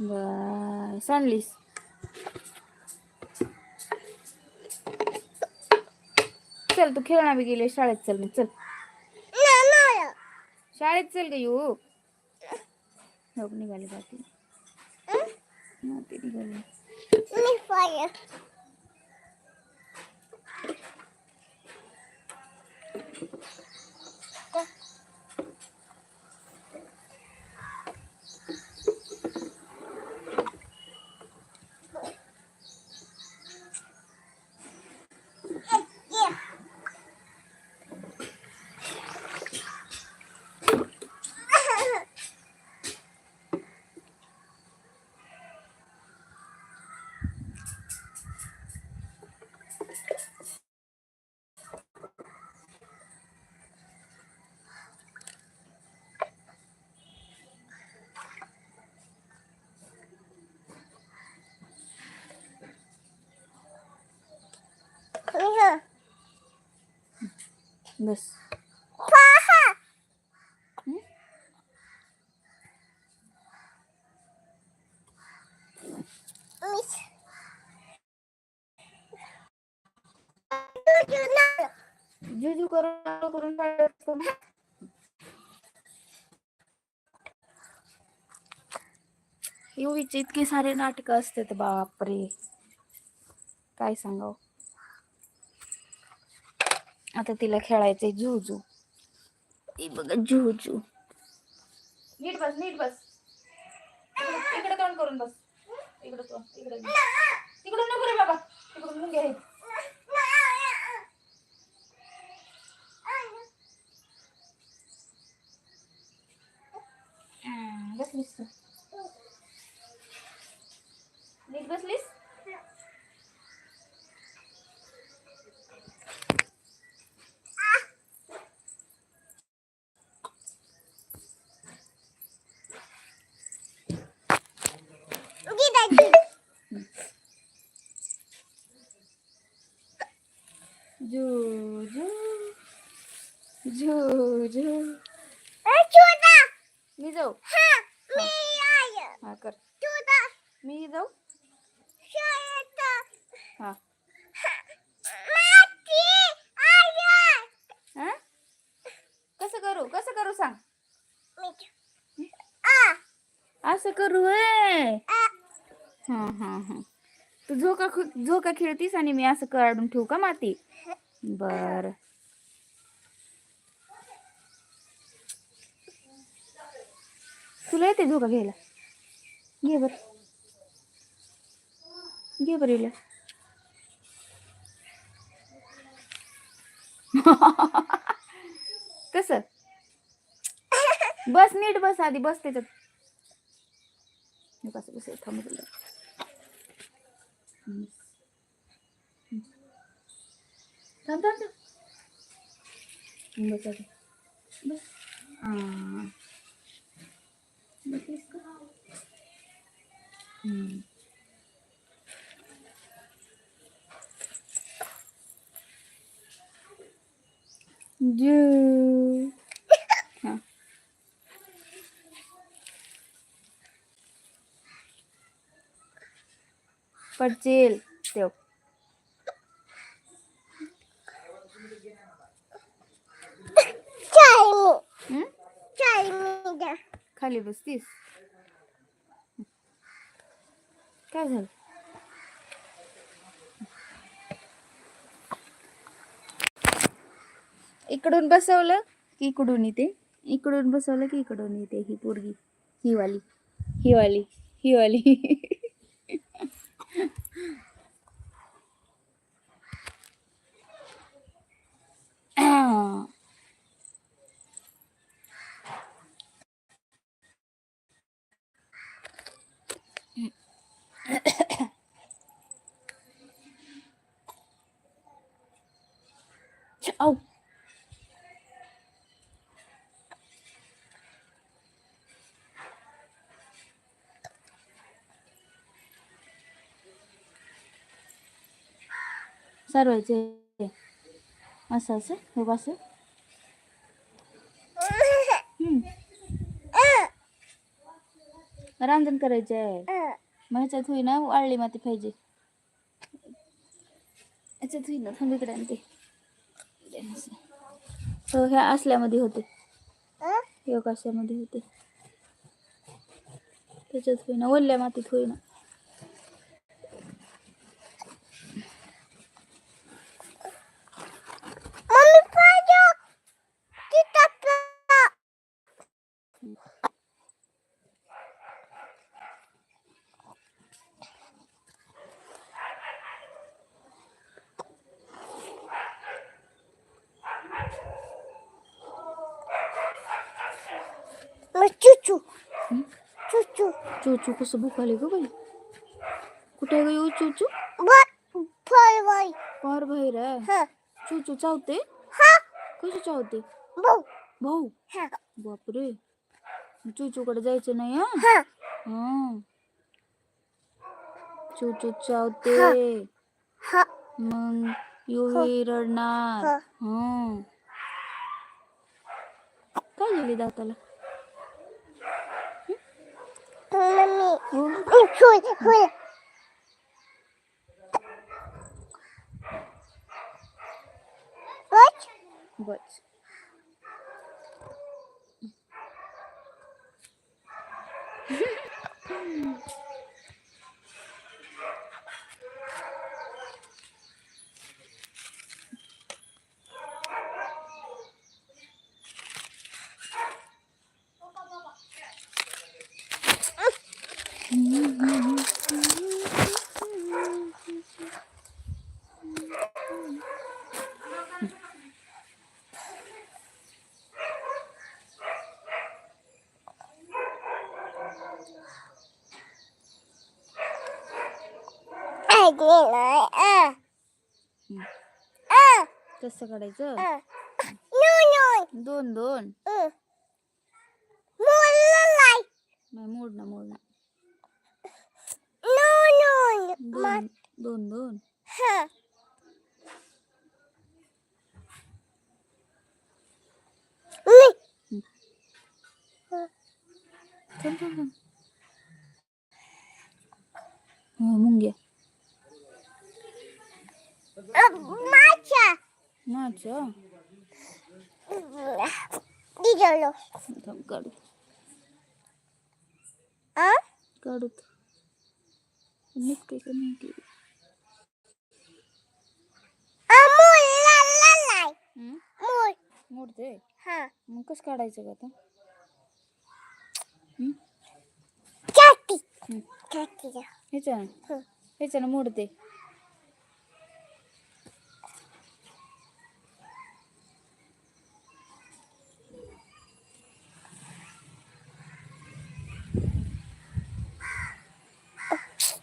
बस आणलीस चल तू खेळणार बी गेले शाळेत चल मग चल. शाळेत चल ग येऊ निघाली बाकी. हा, ती निघाली बस हं? जुजू करून करून. युवीचे इतके सारे नाटक असतात बापरे काय सांगाव आता तिला खेळायचंय झुजू ती बघा झुजू नीट बस नीट बस. इकडे- तोंड करून बस. इकडे तोंड इकडे तिकडून नको रे बाबा. तिकडून मुंग्या बसलीस नीट बसलीस झुजू झुजू मी जाऊ हा कर. मी जाऊ? हा. कसं करू? कसं करू सांग? असं करू हा हा हा. तू झोका झोका खेळतीस आणि मी असं काढून ठेवू का माती? बर. तुला येते झोका घ्यायला? घे बर. घे बर हिला. कस? बस नीट बस आधी बस त्याच्यात. हे कसं कसं थांब थांब थांब बस बस. हा बसलीस का हम्म. जू हा पडचील ठेव हम्म? खाली बसतीस काय झालं? इकडून बसवलं की इकडून येते? इकडून बसवलं की इकडून येते ही पोरगी ही वाली ही वाली ही वाली. oh. सर व्हायचे असं असं हे बस रांजण करायचे मग ह्याच्यात होईना वाळली माती पाहिजे. ह्याच्यात होईना थांब इकडे आणते. हो ह्या असल्यामध्ये होते. योग अशामध्ये होते? त्याच्यात होईना ओल्या मातीत होईना मम्मी पाहिजे किताब मग चुचू हम्म? चुचू कसं भुकाले ग बाई? कुठे ग येऊ चूचू फार बाहेर आहे. हा. चूचू चावते? हा. कशी चावते? भाऊ. हा. बापरे. चूचूकडे जायचं नाही हा? चूचू चावते. हा. मग युवी रडणार. काय झाली दाताला? मम्मी हो फुल फुल बट बस ऐकले नाही आ हम्म. आ कसं काढायचं आ नो नो दोन दोन मोलाई नाही मोड ना मोड ना नो नो दोन दोन दोन हा मी थांब थांब थांब हा, मुंग्या माझ्या माझ्या दिजलो काढू. आ? काढू. निघते का? मोल मोडते हा. मग कसं काढायचं का आता? ह्याच्यानं. ह्याच्यानं मोडते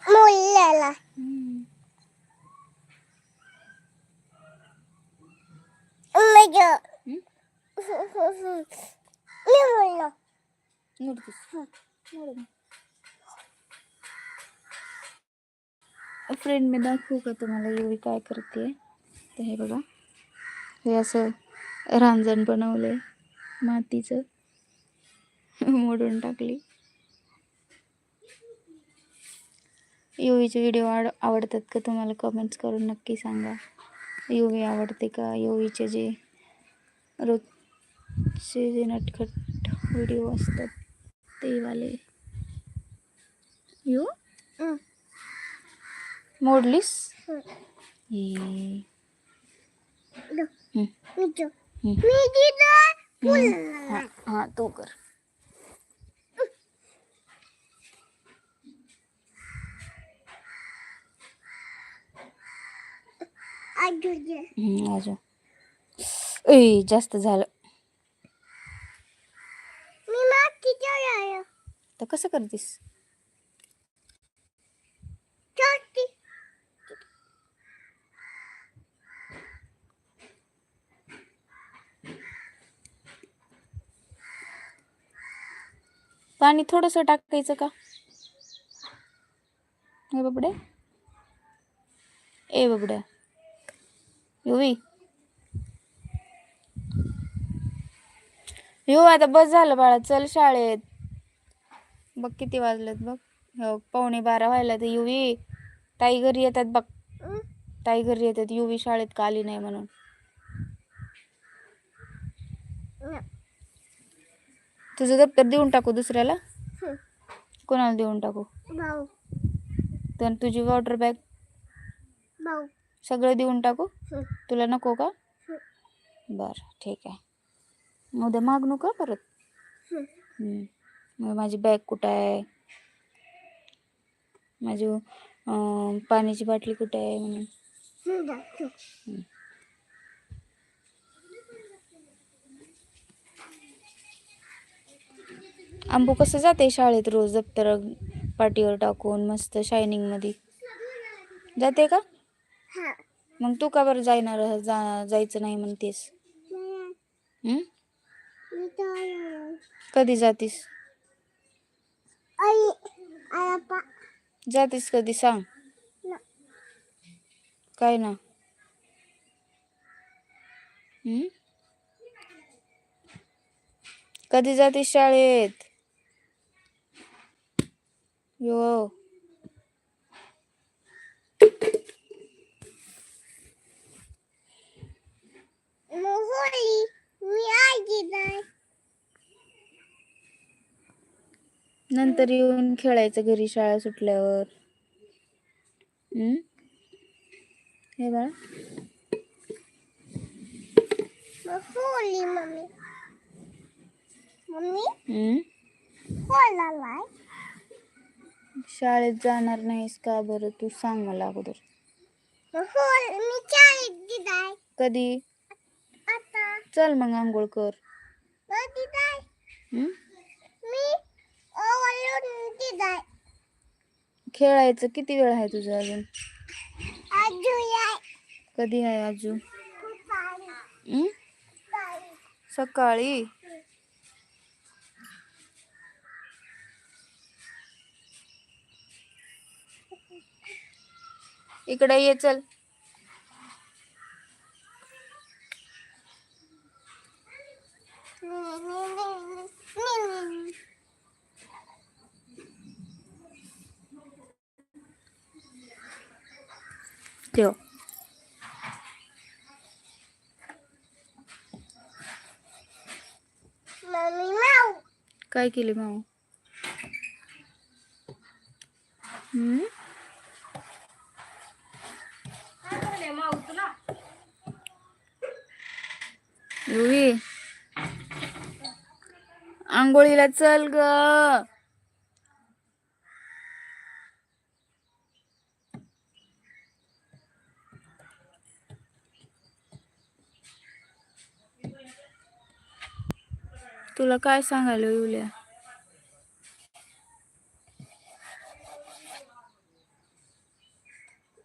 मोलाला हम्म. माझ्या हम्म? मी बोललो फ्रेंड मी दाखवू का तुम्हाला? एवढी काय करते? तर हे बघा. हे असं रांजण बनवलंय. मातीचं. मोडून टाकली. युवीचे व्हिडिओ आड आवडतात का तुम्हाला? कमेंट्स करून नक्की सांगा. युवी आवडते का? युवीचे जे रोज जे नटखट व्हिडिओ असतात ते वाले यू. मोडलीस? हं. तो कर. ए जास्त झालं मी माती चढायो तर कसं करतेस? पाणी थोडंसं टाकायचं का? हे बबड्या. ए बबड्या. युवी येऊ आता बस झालं बाळा. चल शाळेत. बघ किती वाजलेत बघ. हो पावणे बारा व्हायला तर युवी ताई घरी येतात बघ. ताई घरी येतात युवी शाळेत का आली नाही म्हणून. तुझं दप्तर देऊन टाकू दुसऱ्याला? कोणाला देऊन टाकू? तर तुझी वॉटर बॅग सगळं देऊन टाकू? तुला नको का? बरं ठीक आहे. उद्या मागणू का परत? हम्म. मग माझी बॅग कुठं आहे? माझी पाण्याची बाटली कुठे आहे म्हणून. आंबू कसं जाते शाळेत रोज? दप्तर पाठीवर टाकून मस्त शायनिंगमध्ये. जाते का? मग तू का बरं जायणार जा जायचं नाही म्हणतेस? कधी जातीस? जातीस कधी सांग. काय ना? कधी जातीस शाळेत? यो मोहरी मी आजी नाही नंतर येऊन खेळायचं घरी शाळा सुटल्यावर. हम्म? हे बाळा मम्मी. शाळेत जाणार नाहीस का बरं? तू सांग मला अगोदर. दिदाय कधी? आता. चल मग आंघोळ कर? मी खेळायचं किती वेळ आहे तुझं अजून? कधी आहे अजून सकाळी? इकडे ये चल. ठेव. काय केली माऊ? हम्म? युवी आंघोळीला चल ग. तुला काय सांगायला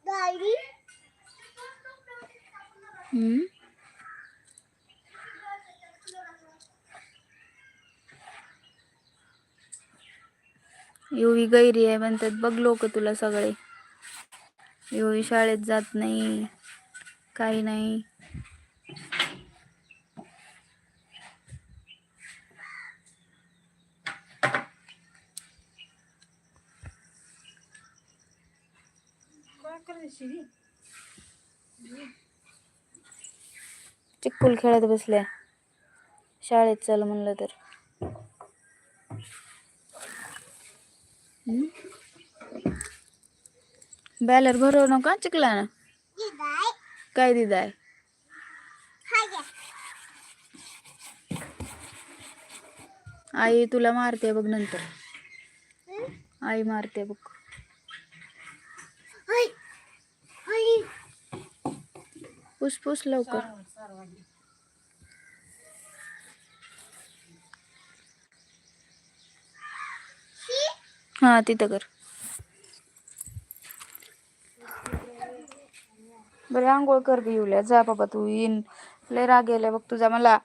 गाडी. हम्म? युवी गैरी आहे म्हणतात बघ लोक तुला सगळे. युवी शाळेत जात नाही. काही नाही. चिक्कुल खेळत बसल्या. शाळेत चल म्हणलं तर. बॅलर भरव नका चिकला ना काय दिदाय? आई तुला मारते बघ नंतर. आई मारते बघ हाय हाय पुस पुस लवकर. हा तिथं कर. बरं आंघोळ कर येऊल्या. जा बाबा तू येईन लय राग गेला बघ तुझा मला.